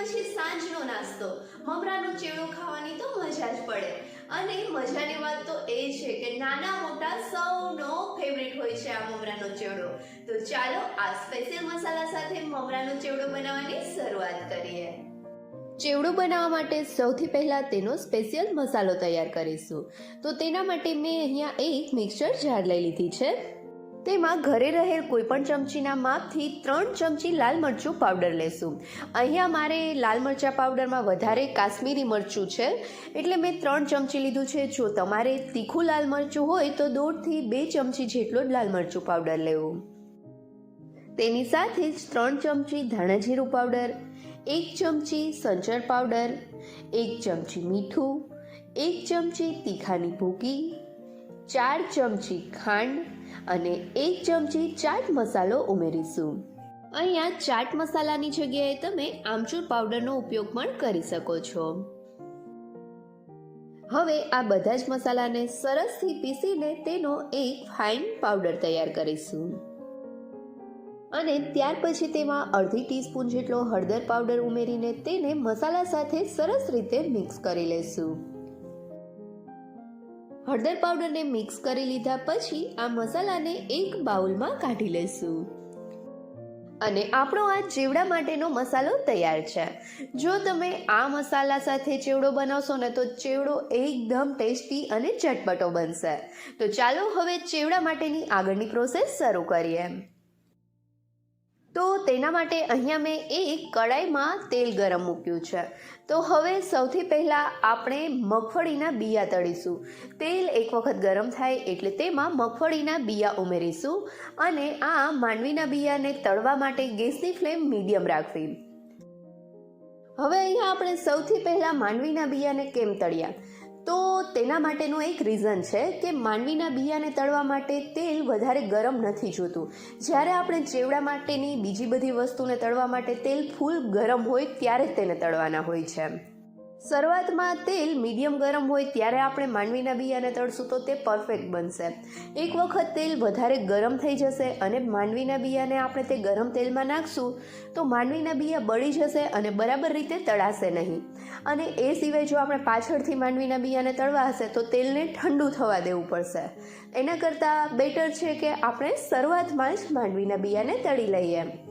પછી સાંજનો નાસ્તો. મમરાનો ચેવડો ખાવાની તો મજા જ પડે. અને મજાની વાત તો એ છે કે નાના મોટા સૌનો ફેવરેટ હોય છે આ મમરાનો ચેવડો તો ચાલો આ સ્પેશિયલ મસાલા સાથે મમરાનો ચેવડો બનાવવાની શરૂઆત કરીએ. ચેવડું બનાવવા માટે સૌથી પહેલાં તેનો સ્પેશિયલ મસાલો તૈયાર કરીશું. તો તેના માટે મેં અહીંયા એક મિક્સર જાર લઈ લીધી છે. તેમાં ઘરે રહેલ કોઈપણ ચમચીના માપથી ત્રણ ચમચી લાલ મરચું પાવડર લેશું. અહીંયા મારે લાલ મરચાં પાવડરમાં વધારે કાશ્મીરી મરચું છે. એટલે મેં ત્રણ ચમચી લીધું છે. જો તમારે તીખું લાલ મરચું હોય તો દોઢથી બે ચમચી જેટલો લાલ મરચું પાવડર લેવું. તેની સાથે જ ત્રણ ચમચી ધાણા જીરું પાવડર, એક ચમચી સંચર પાવડર, એક ચમચી મીઠું, એક ચમચી તીખાની ભૂકી, ચાર ચમચી ખાંડ અને એક ચમચી ચાટ મસાલો ઉમેરીશું. અહીંયા ચાટ મસાલાની જગ્યાએ તમે આમચૂર પાવડરનો ઉપયોગ પણ કરી શકો છો. હવે આ બધા જ મસાલાને સરસથી પીસીને તેનો એક ફાઇન પાવડર તૈયાર કરીશું. અને ત્યાર પછી તેમાં અડધી ટીસ્પૂન જેટલો હળદર પાવડર ઉમેરીને તેને મસાલા સાથે સરસ રીતે મિક્સ કરી લેશું. હળદર પાવડરને મિક્સ કરી લીધા પછી આ મસાલાને એક બાઉલમાં કાઢી લઈશું. અને આપણો આ ચેવડા માટેનો મસાલો તૈયાર છે. જો તમે આ મસાલા સાથે ચેવડો બનાવશો ને તો ચેવડો એકદમ ટેસ્ટી અને ચટપટો બનશે. તો ચાલો હવે ચેવડા માટેની આગળની પ્રોસેસ શરૂ કરીએ. તો તેના માટે અહીંયા મેં એક કડાઈમાં તેલ ગરમ મૂક્યું છે. તો હવે સૌથી પહેલાં આપણે મગફળીના બિયા તળીશું. તેલ એક વખત ગરમ થાય એટલે તેમાં મગફળીના બિયા ઉમેરીશું અને આ માંડવીના બિયાને તળવા માટે ગેસની ફ્લેમ મીડિયમ રાખવી. હવે અહીંયા આપણે સૌથી પહેલાં માંડવીના બિયાને કેમ તળ્યા? તો તેના માટેનું એક રીઝન છે કે માંડવીના બિયાને તળવા માટે તેલ વધારે ગરમ નથી જોતું. જ્યારે આપણે ચેવડા માટેની બીજી બધી વસ્તુને તળવા માટે તેલ ફૂલ ગરમ હોય ત્યારે જ તેને તળવાના હોય છે. શરૂઆતમાં તેલ મીડિયમ ગરમ હોય ત્યારે આપણે માંડવીના બિયાને તળશું તો તે પરફેક્ટ બનશે. એક વખત તેલ વધારે ગરમ થઈ જશે અને માંડવીના બિયાને આપણે તે ગરમ તેલમાં નાખશું, તો માંડવીના બિયા બળી જશે અને બરાબર રીતે તળાશે નહીં. અને એ સિવાય જો આપણે પાછળથી માંડવીના બિયાને તળવા હશે, તો તેલને ઠંડુ થવા દેવું પડશે. એના કરતાં બેટર છે કે આપણે શરૂઆતમાં જ માંડવીના બિયાને તળી લઈએ.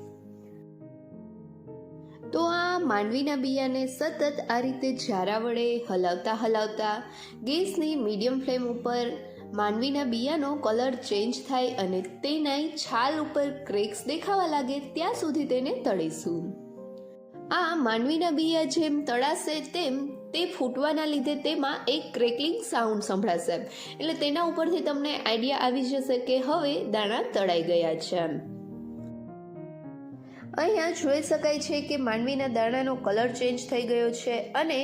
તો આ માંડવીના બિયાને સતત આ રીતે ઝારા વડે હલાવતા હલાવતા ગેસની મીડિયમ ફ્લેમ ઉપર માંડવીના બિયાનો કલર ચેન્જ થાય અને તેના છાલ ઉપર ક્રેક્સ દેખાવા લાગે ત્યાં સુધી તેને તળીશું. આ માંડવીના બિયા જેમ તળાશે તેમ તે ફૂટવાના લીધે તેમાં એક ક્રેકલિંગ સાઉન્ડ સંભળાશે. એટલે તેના ઉપરથી તમને આઈડિયા આવી જશે કે હવે દાણા તળાઈ ગયા છે. અહીંયા જોઈ શકાય છે કે માંડવીના દાણાનો કલર ચેન્જ થઈ ગયો છે અને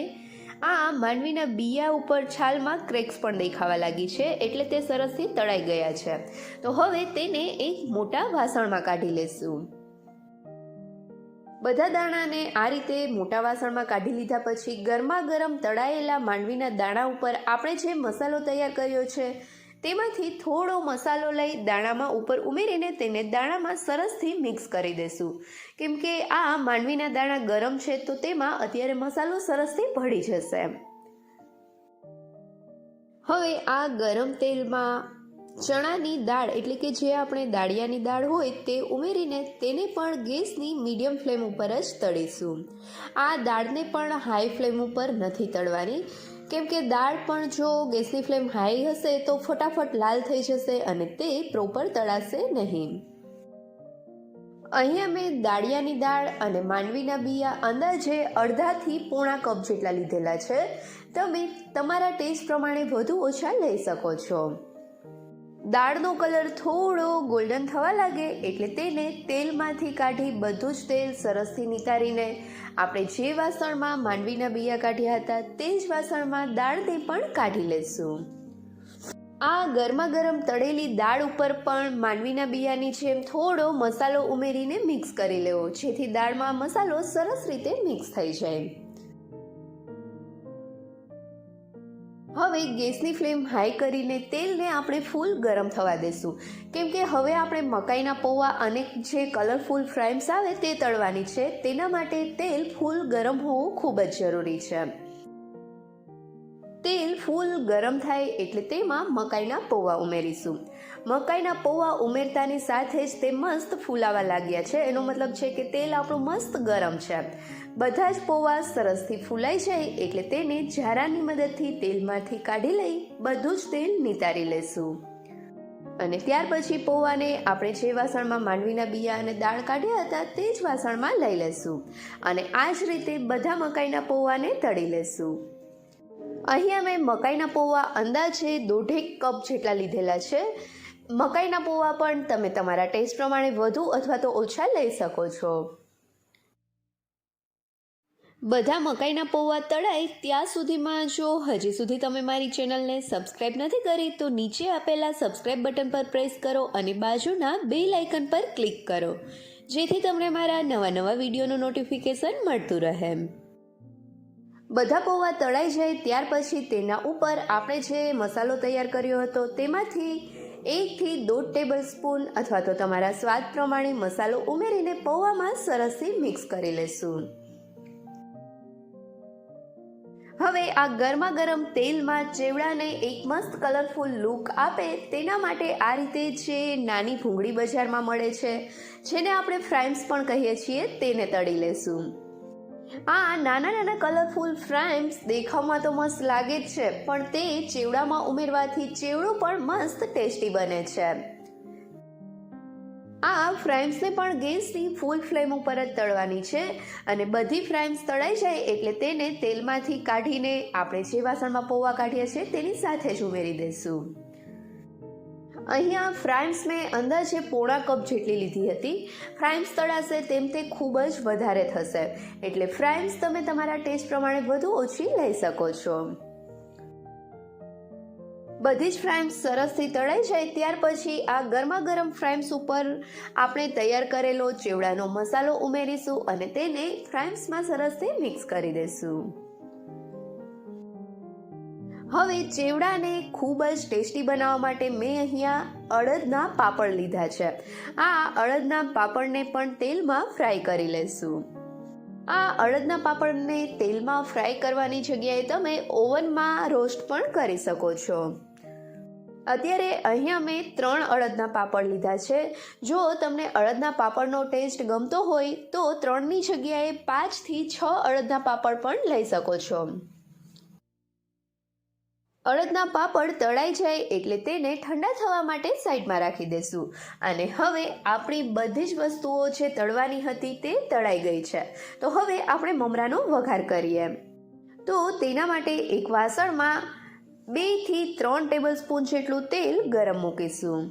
આ માંડવીના બિયા ઉપર છાલમાં ક્રેક્સ પણ દેખાવા લાગી છે એટલે તે સરસથી તળાઈ ગયા છે. તો હવે તેને એક મોટા વાસણમાં કાઢી લેશું. બધા દાણાને આ રીતે મોટા વાસણમાં કાઢી લીધા પછી ગરમા ગરમ તળાયેલા માંડવીના દાણા ઉપર આપણે જે મસાલો તૈયાર કર્યો છે તેમાંથી થોડો મસાલો લઈ દાણામાં ઉપર ઉમેરીને તેને દાણામાં સરસથી મિક્સ કરી દેશું. કેમ કે આ માંડવીના દાણા ગરમ છે, તો તેમાં અત્યારે મસાલો સરસથી ભળી જશે. હવે આ ગરમ તેલમાં ચણાની દાળ, એટલે કે જે આપણે દાળિયાની દાળ હોય, તે ઉમેરીને તેને પણ ગેસની મીડિયમ ફ્લેમ ઉપર જ તળીશું. આ દાળને પણ હાઈ ફ્લેમ ઉપર નથી તળવાની. કેમ કે દાળ પણ જો ગેસની ફ્લેમ હાઈ હશે તો ફટાફટ લાલ થઈ જશે અને તે પ્રોપર તળાશે નહીં. અહીંયા મેં દાળિયાની દાળ અને માંડવીના બિયા અંદાજે અડધાથી પોણા કપ જેટલા લીધેલા છે. તમે તમારા ટેસ્ટ પ્રમાણે વધુ ઓછા લઈ શકો છો. દાળનો કલર થોડો ગોલ્ડન થવા લાગે એટલે તેને તેલમાંથી કાઢી બધું જ તેલ સરસથી નિતારીને આપણે જે વાસણમાં માંડવીના બિયા કાઢ્યા હતા તે જ વાસણમાં દાળને પણ કાઢી લેશું. આ ગરમા ગરમ તળેલી દાળ ઉપર પણ માંડવીના બિયાની જેમ થોડો મસાલો ઉમેરીને મિક્સ કરી લેવો, જેથી દાળમાં મસાલો સરસ રીતે મિક્સ થઈ જાય. હવે ગેસની ફ્લેમ હાઈ કરીને તેલને આપણે ફૂલ ગરમ થવા દેશું. કેમ કે હવે આપણે મકાઈના પૌવા અને જે કલરફુલ ફ્રાઈમ્સ આવે તે તળવાની છે, તેના માટે તેલ ફૂલ ગરમ હોવું ખૂબ જ જરૂરી છે. તેલ ફૂલ ગરમ થાય એટલે તેમાં મકાઈના પૌવા ઉમેરીશું. મકાઈના પૌવા ઉમેરતાની સાથે જ તે મસ્ત ફૂલાવા લાગ્યા છે. એનો મતલબ છે કે તેલ આપણું મસ્ત ગરમ છે. બધા જ પૌવા સરસથી ફૂલાઈ જાય એટલે તેને ઝારાની મદદથી તેલમાંથી કાઢી લઈ બધું જ તેલ નિતારી લેશું. અને ત્યાર પછી પૌવાને આપણે જે વાસણમાં માંડવીના બિયા અને દાળ કાઢ્યા હતા તે જ વાસણમાં લઈ લેશું અને આ જ રીતે બધા મકાઈના પૌવાને તળી લેશું. અહીંયા મેં મકાઈના પૌવા અંદાજે દોઢેક કપ જેટલા લીધેલા છે. મકાઈના પૌવા પણ તમે તમારા ટેસ્ટ પ્રમાણે વધુ અથવા તો ઓછા લઈ શકો છો. બધા મકાઈના પૌવા તળાય ત્યાં સુધીમાં જો હજી સુધી તમે મારી ચેનલને સબસ્ક્રાઈબ નથી કરી, તો નીચે આપેલા સબસ્ક્રાઈબ બટન પર પ્રેસ કરો અને બાજુના બે લાઇકન પર ક્લિક કરો, જેથી તમને મારા નવા નવા વિડીયોનું નોટિફિકેશન મળતું રહે. બધા પૌવા તળાઈ જાય ત્યાર પછી તેના ઉપર આપણે જે મસાલો તૈયાર કર્યો હતો, તેમાંથી એકથી દોઢ ટેબલ સ્પૂન અથવા તો તમારા સ્વાદ પ્રમાણે મસાલો ઉમેરીને પૌવામાં સરસથી મિક્સ કરી લેશું. હવે આ ગરમા ગરમ તેલમાં ચેવડાને એક મસ્ત કલરફુલ લુક આપે, તેના માટે આ રીતે જે નાની ભૂંગળી બજારમાં મળે છે, જેને આપણે ફ્રાઈમ્સ પણ કહીએ છીએ, તેને તળી લેશું. આ નાના નાના કલરફુલ ફ્રાઈમ્સ દેખાવમાં તો મસ્ત લાગે જ છે, પણ તે ચેવડામાં ઉમેરવાથી ચેવડું પણ મસ્ત ટેસ્ટી બને છે. આ ફ્રાઈમ્સને પણ ગેસની ફૂલ ફ્લેમ ઉપર જ તળવાની છે અને બધી ફ્રાઈમ્સ તળાઈ જાય એટલે તેને તેલમાંથી કાઢીને આપણે જે વાસણમાં પૌવા કાઢીએ છીએ તેની સાથે જ ઉમેરી દઈશું. અહીંયા ફ્રાઇમ્સ મેં અંદાજે પોણા કપ જેટલી લીધી હતી ફ્રાઈમ્સ તળાશે તેમ તે ખૂબ જ વધારે થશે. એટલે ફ્રાઇમ્સ તમે તમારા ટેસ્ટ પ્રમાણે વધુ ઓછી લઈ શકો છો. બધી જ ફ્રાઈમ્સ સરસથી તળાઈ જાય ત્યાર પછી આ ગરમા ગરમ ફ્રાઈમ્સ ઉપર આપણે તૈયાર કરેલો ચેવડાનો મસાલો ઉમેરીશું અને તેને ફ્રાઈમ્સમાં સરસથી મિક્સ કરી દઈશું. હવે ચેવડાને ખૂબ જ ટેસ્ટી બનાવવા માટે મેં અહીંયા અડદના પાપડ લીધા છે. આ અડદના પાપડને પણ તેલમાં ફ્રાય કરી લેશું આ અડદના પાપડને તેલમાં ફ્રાય કરવાની જગ્યાએ તમે ઓવનમાં રોસ્ટ પણ કરી શકો છો. અત્યારે અહીંયા મેં ત્રણ અડદના પાપડ લીધા છે. જો તમને અડદના પાપડનો ટેસ્ટ ગમતો હોય, તો ત્રણની જગ્યાએ પાંચથી છ અડદના પાપડ પણ લઈ શકો છો. અડદના પાપડ તળાઈ જાય એટલે તેને ઠંડા થવા માટે સાઈડમાં રાખી દેશું. અને હવે આપણી બધી જ વસ્તુઓ જે તળવાની હતી તે તળાઈ ગઈ છે. તો હવે આપણે મમરાનો વઘાર કરીએ. તો તેના માટે એક વાસણમાં બેથી ત્રણ ટેબલ સ્પૂન જેટલું તેલ ગરમ મૂકીશું.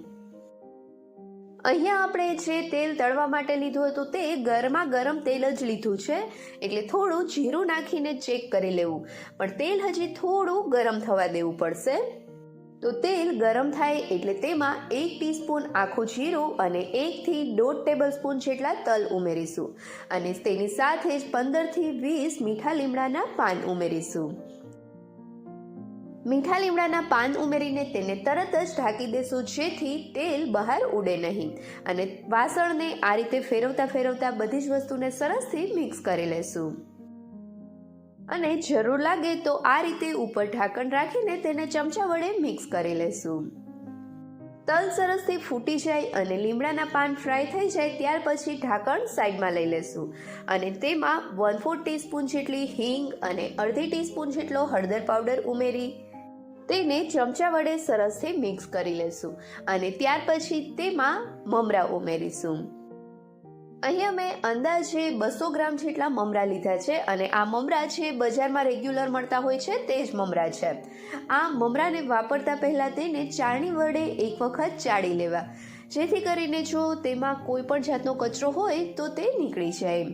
અહીંયા આપણે જે તેલ તળવા માટે લીધું હતું તે ગરમા ગરમ તેલ જ લીધું છે, એટલે થોડું જીરું નાખીને ચેક કરી લેવું. પણ તેલ હજી થોડું ગરમ થવા દેવું પડશે. તો તેલ ગરમ થાય એટલે તેમાં એક ટીસ્પૂન આખું જીરું અને એકથી દોઢ ટેબલ સ્પૂન જેટલા તલ ઉમેરીશું. અને તેની સાથે જ પંદરથી વીસ મીઠા લીમડાના પાન ઉમેરીશું. મીઠા લીમડાના પાન ઉમેરીને તેને તરત જ ઢાંકી દેશું, જેથી તેલ બહાર ઉડે નહીં. અને વાસણને આ રીતે ફેરવતા ફેરવતા બધી જ વસ્તુને સરસથી મિક્સ કરી લેશું. અને જરૂર લાગે તો આ રીતે ઉપર ઢાંકણ રાખીને તેને ચમચા વડે મિક્સ કરી લેશું. તલ સરસથી ફૂટી જાય અને લીમડાના પાન ફ્રાય થઈ જાય ત્યાર પછી ઢાંકણ સાઈડમાં લઈ લેશું. અને તેમાં વન ફોર ટીસ્પૂન જેટલી હિંગ અને અડધી ટીસ્પૂન જેટલો હળદર પાવડર ઉમેરી તેને ચમચા વડે સરસથી મિક્સ કરી લેશું અને ત્યાર પછી તેમાં મમરા ઉમેરીશું. અહીંયા મેં અંદાજે બસો ગ્રામ જેટલા મમરા લીધા છે અને આ મમરા છે બજારમાં રેગ્યુલર મળતા હોય છે તે જ મમરા છે. આ મમરાને વાપરતા પહેલાં તેને ચાળણી વડે એક વખત ચાળી લેવા. જેથી કરીને જો તેમાં કોઈ પણ જાતનો કચરો હોય તો તે નીકળી જાય.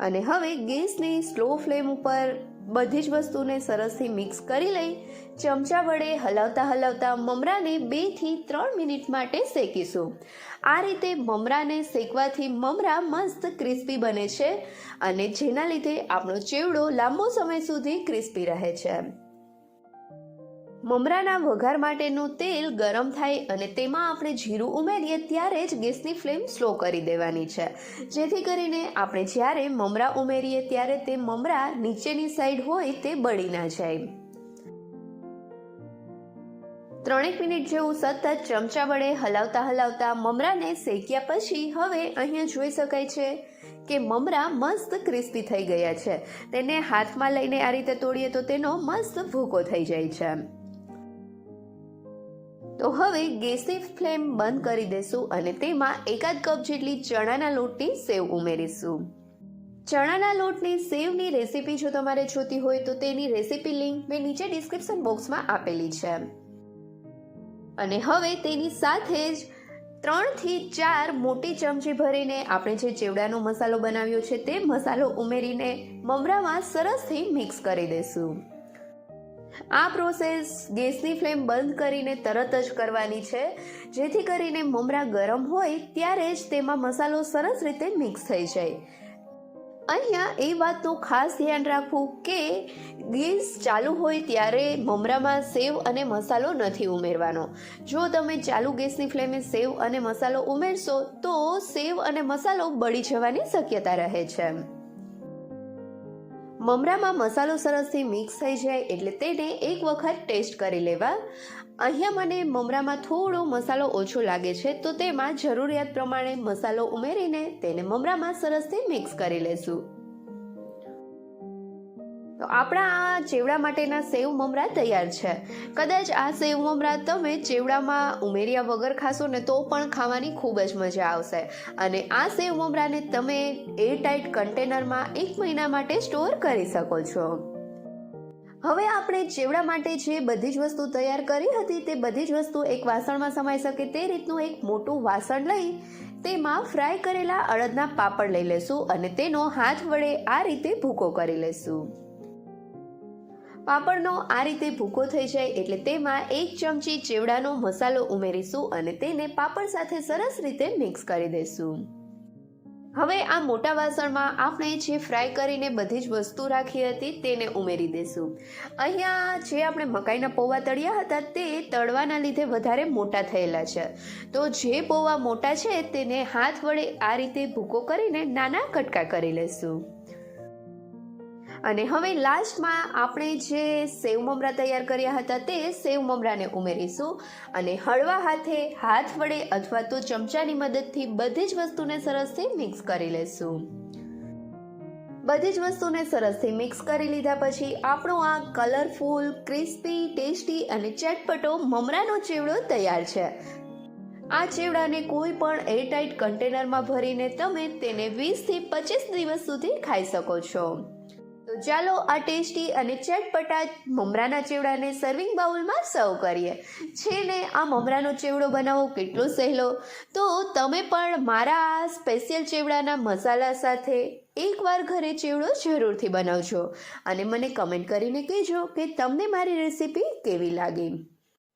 અને હવે ગેસની સ્લો ફ્લેમ ઉપર બધી જ વસ્તુને સરસથી મિક્સ કરી લઈ, ચમચા વડે હલાવતા હલાવતા મમરાને બેથી ત્રણ મિનિટ માટે શેકીશું. આ રીતે મમરાને શેકવાથી મમરા મસ્ત ક્રિસ્પી બને છે અને જેના લીધે આપણો ચેવડો લાંબો સમય સુધી ક્રિસ્પી રહે છે. મમરાના વઘાર માટેનું તેલ ગરમ થાય અને તેમાં આપણે જીરું ઉમેરીએ ત્યારે જ ગેસની ફ્લેમ સ્લો કરી દેવાની છે. જેથી કરીને આપણે જ્યારે મમરા ઉમેરીએ ત્યારે તે મમરા નીચેની સાઈડ હોય તે બળી ના જાય. ત્રણેક મિનિટ જેવું સતત ચમચા વડે હલાવતા હલાવતા મમરાને શેક્યા પછી હવે અહીંયા જોઈ શકાય છે કે મમરા મસ્ત ક્રિસ્પી થઈ ગયા છે. તેને હાથમાં લઈને આ રીતે તોડીએ તો તેનો મસ્ત ભૂકો થઈ જાય છે. તો હવે ગેસની ફ્લેમ બંધ કરી દેશું અને તેમાં એકાદ કપ જેટલી ચણાના લોટની સેવ ઉમેરીશું. ચણાના લોટની સેવની રેસીપી જો તમારે જોતી હોય તો તેની રેસીપી લિંક મેં નીચે ડિસ્ક્રિપ્શન બોક્સમાં આપેલી છે. અને હવે તેની સાથે જ ત્રણથી ચાર મોટી ચમચી ભરીને આપણે જે ચેવડાનો મસાલો બનાવ્યો છે તે મસાલો ઉમેરીને મમરામાં સરસથી મિક્સ કરી દઈશું આ પ્રોસેસ ગેસની ફ્લેમ બંધ કરીને તરત જ કરવાની છે. જેથી કરીને મમરા ગરમ હોય ત્યારે જ તેમાં મસાલો સરસ રીતે મિક્સ થઈ જાય. અહીંયા એ વાતનું ખાસ ધ્યાન રાખવું કે ગેસ ચાલુ હોય ત્યારે મમરામાં સેવ અને મસાલો નથી ઉમેરવાનો. જો તમે ચાલુ ગેસની ફ્લેમે સેવ અને મસાલો ઉમેરશો તો સેવ અને મસાલો બળી જવાની શક્યતા રહે છે. મમરામાં મસાલો સરસથી મિક્સ થઈ જાય એટલે તેને એક વખત ટેસ્ટ કરી લેવા. અહીંયા મને મમરામાં થોડો મસાલો ઓછો લાગે છે, તો તેમાં જરૂરિયાત પ્રમાણે મસાલો ઉમેરીને તેને મમરામાં સરસથી મિક્સ કરી લેશું. તો આપણા આ ચેવડા માટેના સેવ મમરા તૈયાર છે. કદાચ આ સેવ મમરા તમે ચેવડામાં ઉમેર્યા વગર ખાશો ને તો પણ ખાવાની ખૂબ જ મજા આવશે. અને આ સેવ મમરાને તમે એરટાઇટ કન્ટેનરમાં એક મહિના માટે સ્ટોર કરી શકો છો. હવે આપણે ચેવડા માટે જે બધી જ વસ્તુ તૈયાર કરી હતી તે બધી જ વસ્તુ એક વાસણમાં સમાઈ શકે તે રીતનું એક મોટું વાસણ લઈ તેમાં ફ્રાય કરેલા અડદના પાપડ લઈ લેશું અને તેનો હાથ વડે આ રીતે ભૂકો કરી લેશું. પાપડનો આ રીતે ભૂકો થઈ જાય એટલે તેમાં એક ચમચી ચેવડાનો મસાલો ઉમેરીશું અને તેને પાપડ સાથે સરસ રીતે મિક્સ કરી દઈશું. હવે આ મોટા વાસણમાં આપણે જે ફ્રાય કરીને બધી જ વસ્તુ રાખી હતી તેને ઉમેરી દઈશું. અહીંયા જે આપણે મકાઈના પૌવા તળ્યા હતા તે તળવાના લીધે વધારે મોટા થયેલા છે. તો જે પૌવા મોટા છે તેને હાથ વડે આ રીતે ભૂકો કરીને નાના કટકા કરી લઈશું. અને હવે લાસ્ટમાં આપણે જે સેવ મમરા તૈયાર કર્યા હતા તે સેવ મમરાને ઉમેરીશું. અને હળવા હાથે, હાથ વડે અથવા તો ચમચાની મદદથી બધી જ વસ્તુને સરસથી મિક્સ કરી લેશું. બધી જ વસ્તુને સરસથી મિક્સ કરી લીધા પછી આપણો આ કલરફુલ, ક્રિસ્પી, ટેસ્ટી અને ચટપટો મમરાનો ચેવડો તૈયાર છે. આ ચેવડાને કોઈ પણ એરટાઇટ કન્ટેનરમાં ભરીને તમે તેને વીસથી પચીસ દિવસ સુધી ખાઈ શકો છો. ચાલો આ ટેસ્ટી અને ચટપટા મમરાના ચેવડાને સર્વિંગ બાઉલમાં સર્વ કરીએ. છે ને, આ મમરાનો ચેવડો બનાવવો કેટલો સહેલો. તો તમે પણ મારા આ સ્પેશિયલ ચેવડાના મસાલા સાથે એકવાર ઘરે ચેવડો જરૂરથી બનાવજો. અને મને કમેન્ટ કરીને કહેજો કે તમને મારી રેસીપી કેવી લાગી.